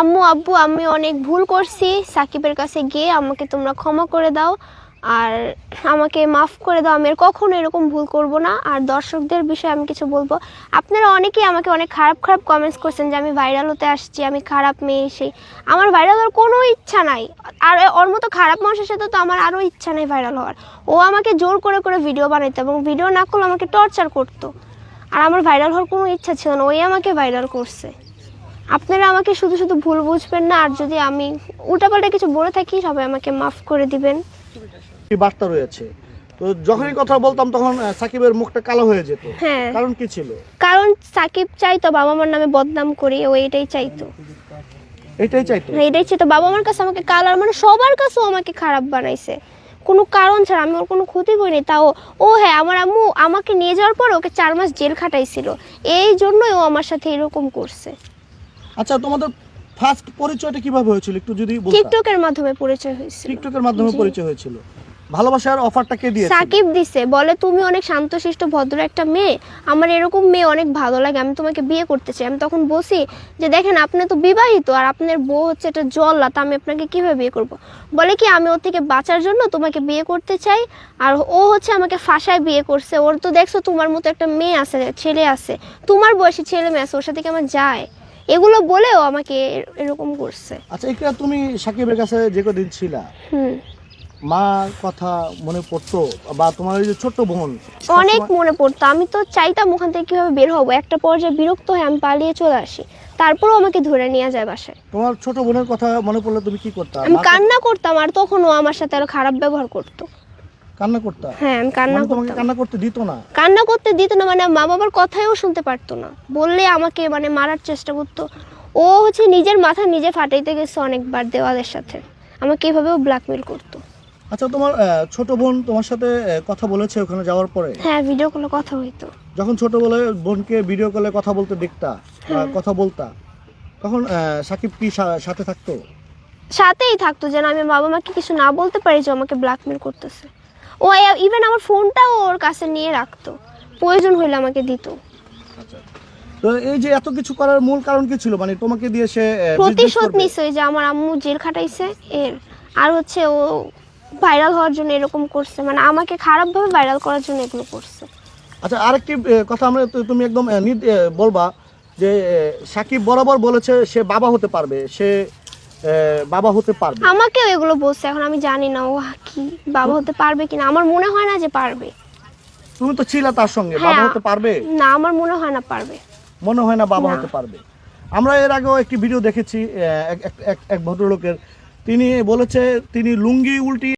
আম্মু, আব্বু, আমি অনেক ভুল করছি। সাকিবের কাছে গিয়ে আমাকে তোমরা ক্ষমা করে দাও। আর আমাকে মাফ করে দাও। আমি আর কখনো এরকম ভুল করব না। আর দর্শকদের বিষয়ে আমি কিছু বলব। আপনারা অনেকেই আমাকে অনেক খারাপ খারাপ কমেন্টস করছেন যে আমি ভাইরাল হতে আসছি, আমি খারাপ মেয়ে, সেই। আমার ভাইরাল হওয়ার কোনো ইচ্ছা নাই। আর ওর মতো খারাপ মানুষের সাথে তো আমার আরও ইচ্ছা নেই ভাইরাল হওয়ার। ও আমাকে জোর করে করে ভিডিও বানাইতো এবং ভিডিও না করলে আমাকে টর্চার করতো। আর আমার ভাইরাল হওয়ার কোনো ইচ্ছা ছিল না। ওই আমাকে ভাইরাল করছে। আপনারা আমাকে শুধু শুধু ভুল বুঝবেন না আর যদি আমি উল্টাপাল্টা কিছু বলে থাকি সবাই আমাকে মাফ করে দিবেন। কি বার্তা রয়েছে। তো যখনই কথা বলতাম তখন সাকিবের মুখটা কালো হয়ে যেত। হ্যাঁ। কারণ কি ছিল? কারণ সাকিব চাইতো বাবা মার নামে বদনাম করি ও এটাই চাইতো। এটাই চাইতো? এটাই চাইতো। বাবা মার কাছে আমাকে কালার মানে সবার কাছেও আমাকে খারাপ বানাইছে। কোনো কারণ ছাড়া আমি ওর কোনো ক্ষতি করিনি তাও ও হ্যাঁ আমার আম্মু আমাকে নিয়ে যাওয়ার পর ওকে চার মাস জেল খাটাইছিল। এই জন্যই ও আমার সাথে এরকম করছে। আচ্ছা তোমাদের ফার্স্ট পরিচয়টা কীভাবে হয়েছিল? একটু যদি বলতা। টিকটকের মাধ্যমে পরিচয় হয়েছিল। টিকটকের মাধ্যমে পরিচয় হয়েছিল। ভালোবাসার অফারটা কে দিয়েছিল? সাকিব দিছে বলে তুমি অনেক শান্তশিষ্ট ভদ্র একটা মেয়ে। আমার এরকম মেয়ে অনেক ভালো লাগে আমি তোমাকে বিয়ে করতে চাই। আমি তখন বসি যে দেখেন আপনি তো বিবাহিত আর আপনার বউ হচ্ছে একটা জল্লা তা আমি আপনাকে কীভাবে বিয়ে করব? বলে কি আমি ওর থেকে বাঁচার জন্য তোমাকে বিয়ে করতে চাই আর ও হচ্ছে আমাকে ফাঁসায় বিয়ে করছে। ওর তো দেখছ তোমার মতো একটা মেয়ে আছে ছেলে আছে। তোমার বয়সী ছেলে মেয়ে আছে ওর সাথে কি আমার যায়? এগুলো বলেও আমাকে এরকম করছে। আচ্ছা এটা তুমি সাকিবের কাছে যে কদিন ছিলা? হুম। মা কথা মনে পড়তো? বা তোমার ওই যে ছোট্ট বোন অনেক মনে পড়তো। আমি তো চাইতাম ওখান থেকে কীভাবে বের হব। একটা পর্যায়ে বিরক্ত হয়ে আমি পালিয়ে চলে আসি। তারপরও আমাকে ধরে নিয়ে যায় বাসায়। তোমার ছোট বোনের কথা মনে পড়লে তুমি কি করতে? আমি কান্না করতাম আর তখনও আমার সাথে আরও খারাপ ব্যবহার করতো। কান্না করতে? হ্যাঁ আমি কান্না মানে তোমাকে কান্না করতে দিত না? কান্না করতে দিত না মানে মা বাবার কথাইও শুনতে পারতো না। বললে আমাকে মানে মারার চেষ্টা করতো। ও হচ্ছে নিজের মাথা নিজে ফাটাইতে গেছে অনেকবার দেওয়ালের সাথে। আমাকে এভাবেও ব্ল্যাকমেল করতো। আচ্ছা তোমার ছোট বোন তোমার সাথে কথা বলেছে ওখানে যাওয়ার পরে? হ্যাঁ ভিডিও কলে কথা হইতো। যখন ছোট বলে বোনকে ভিডিও কলে কথা বলতে দেখতা হ্যাঁ। কথা বলতা তখন সাকিব কি সাথে থাকতো? সাথেই থাকতো যেন আমি বাবা মাকে কিছু না বলতে পারি যে আমাকে ব্ল্যাকমেল করতেছে। ও ইভেন আমার ফোনটাও ওর কাছে নিয়ে রাখতো। প্রয়োজন হইলে আমাকে দিত। আচ্ছা তো এই যে এত কিছু করার মূল কারণ কি ছিল? মানে তোমাকে দিয়ে সে প্রতিশোধ? নিশ্চয়ই যে আমার আম্মু জেল খাটাইছে এর আর হচ্ছে ও ভাইরাল হওয়ার জন্য এরকম করছে। মানে আমাকে খারাপভাবে ভাইরাল করার জন্য এগুলো করছে। আচ্ছা আরেকটি কথা আমরা তুমি একদম বলবা যে সাকিব বরাবর বলেছে সে বাবা হতে পারবে সে বাবা হতে পারবে। আমাকেও এগুলো বলছে এখন আমি জানি না ও বাবা হতে পারবে কিনা? আমার মনে হয় না যে পারবে। তুমি তো ছিলা তার সঙ্গে হ্যাঁ। বাবা হতে পারবে? না আমার মনে হয় না পারবে। মনে হয় না বাবা হতে পারবে। আমরা এর আগেও একটি ভিডিও দেখেছি এক- এক ভদ্রলোকের। তিনি বলেছে তিনি লুঙ্গি উল্টি